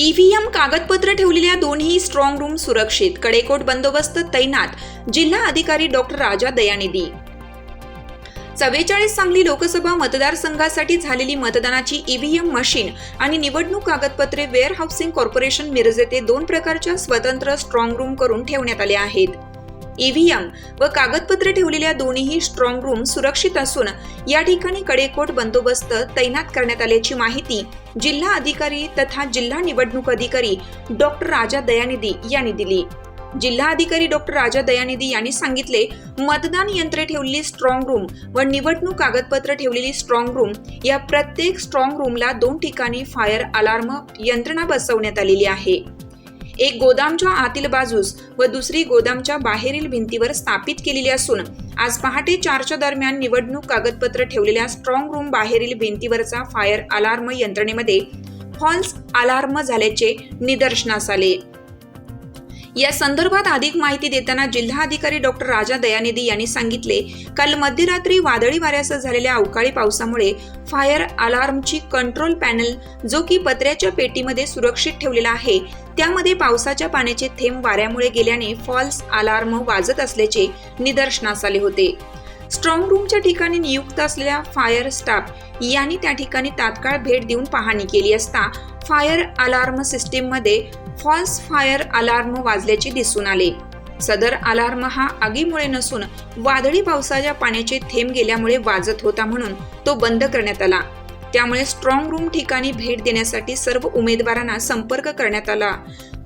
EVM कागदपत्र ठेवलेल्या दोन्ही स्ट्रॉंग रूम सुरक्षित. कडेकोट बंदोबस्त तैनात. जिल्हा अधिकारी डॉक्टर राजा दयानिधी. चव्वेचाळीस सांगली लोकसभा मतदारसंघासाठी झालेली मतदानाची ईव्हीएम मशीन आणि निवडणूक कागदपत्रे वेअर हाऊसिंग कॉर्पोरेशन मिरज येथे दोन प्रकारच्या स्वतंत्र स्ट्रॉंग रूम करून ठेवण्यात आले आहेत. ईव्हीएम व कागदपत्रे ठेवलेल्या दोन्हीही स्ट्रॉंग रूम सुरक्षित असून या ठिकाणी कडेकोट बंदोबस्त तैनात करण्यात आल्याची माहिती जिल्हा अधिकारी तथा जिल्हा निवडणूक अधिकारी डॉक्टर राजा दयानिधी यांनी दिली. जिल्हाधिकारी डॉक्टर राजा दयानिधी यांनी सांगितले मतदान यंत्रे ठेवलेली स्ट्रॉंग रूम व निवडणूक कागदपत्र ठेवलेली स्ट्रॉंग रूम या प्रत्येक स्ट्रॉंग रूमला दोन ठिकाणी फायर अलार्म यंत्रणा बसवण्यात आलेली आहे. एक गोदामच्या आतील बाजूस व दुसरी गोदामच्या बाहेरील भिंतीवर स्थापित केलेली असून आज पहाटे चारच्या दरम्यान निवडणूक कागदपत्र ठेवलेल्या स्ट्रॉंग रूम बाहेरील भिंतीवरचा फायर अलार्म यंत्रणेमध्ये फॉल्स अलार्म झाल्याचे निदर्शनास आले. या संदर्भात अधिक माहिती देताना जिल्हाधिकारी डॉक्टर राजा दयानिधी यांनी सांगितले काल मध्यरात्री वादळी वाऱ्यासह झालेल्या अवकाळी पावसामुळे फायर अलार्मची कंट्रोल पॅनल जो की पत्र्याच्या पेटीमध्ये सुरक्षित ठेवलेला आहे त्यामध्ये पावसाच्या पाण्याचे थेंब वाऱ्यामुळे गेल्याने फॉल्स अलार्म वाजत असल्याचे निदर्शनास आले होते. स्ट्रॉंग रूमच्या ठिकाणी नियुक्त असलेल्या फायर स्टाफ यांनी त्या ठिकाणी तात्काळ भेट देऊन पाहणी केली असता फायर अलार्म सिस्टीममध्ये फॉल्स फायर अलार्म वाजल्याचे दिसून आले. सदर अलार्म हा आगीमुळे नसून वादळी पावसाच्या पाण्याचे थेंब गेल्यामुळे वाजत होता म्हणून तो बंद करण्यात आला. त्यामुळे स्ट्रॉंग रूम ठिकाणी भेट देण्यासाठी सर्व उमेदवारांना संपर्क करण्यात आला.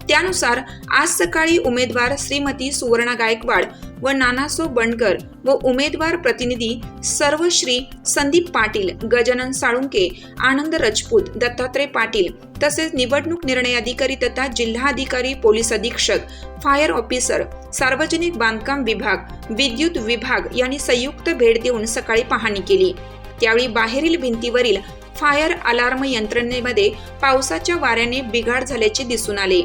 त्यानुसार आज सकाळी उमेदवार श्रीमती सुवर्णा गायकवाड व नानासो बंडकर व उमेदवार प्रतिनिधी सर्वश्री संदीप पाटील गजानन साळुंके आनंद रजपूत दत्तात्रय पाटील तसेच निवडणूक निर्णय अधिकारी तथा जिल्हाधिकारी पोलीस अधीक्षक फायर ऑफिसर सार्वजनिक बांधकाम विभाग विद्युत विभाग यांनी संयुक्त भेट देऊन सकाळी पाहणी केली. त्यावेळी बाहेरील भिंतीवरील फायर अलार्म यंत्रणेमध्ये पावसाच्या वाऱ्याने बिघाड झाल्याचे दिसून आले.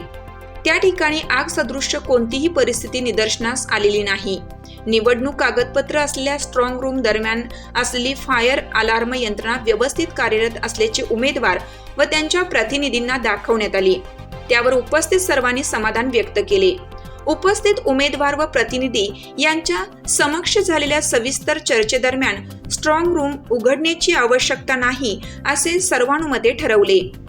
त्या ठिकाणी आग सदृश्य कोणतीही परिस्थिती निदर्शनास आलेली नाही. निवडणूक कागदपत्र असलेल्या स्ट्रॉंग रूम दरम्यान असलेली फायर अलार्म यंत्रणा व्यवस्थित कार्यरत असल्याचे उमेदवार व त्यांच्या प्रतिनिधींना दाखवण्यात आली. त्यावर उपस्थित सर्वांनी समाधान व्यक्त केले. उपस्थित उमेदवार व प्रतिनिधी यांच्या समक्ष झालेल्या सविस्तर चर्चेदरम्यान स्ट्रॉंग रूम उघडण्याची आवश्यकता नाही असे सर्वानुमते ठरवले.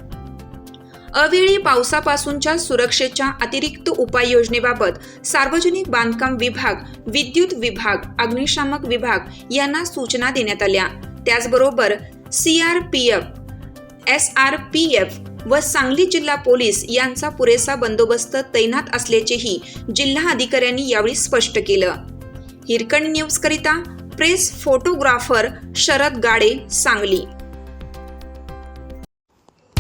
अवेळी पावसापासूनच्या सुरक्षेच्या अतिरिक्त उपाययोजनेबाबत सार्वजनिक बांधकाम विभाग विद्युत विभाग अग्निशामक विभाग यांना सूचना देण्यात आल्या. त्याचबरोबर C R P F S R P F व सांगली जिल्हा पोलीस यांचा पुरेसा बंदोबस्त तैनात असल्याचेही जिल्हा अधिकाऱ्यांनी यावेळी स्पष्ट केलं. हिरकणी न्यूज करिता प्रेस फोटोग्राफर शरद गाडे सांगली.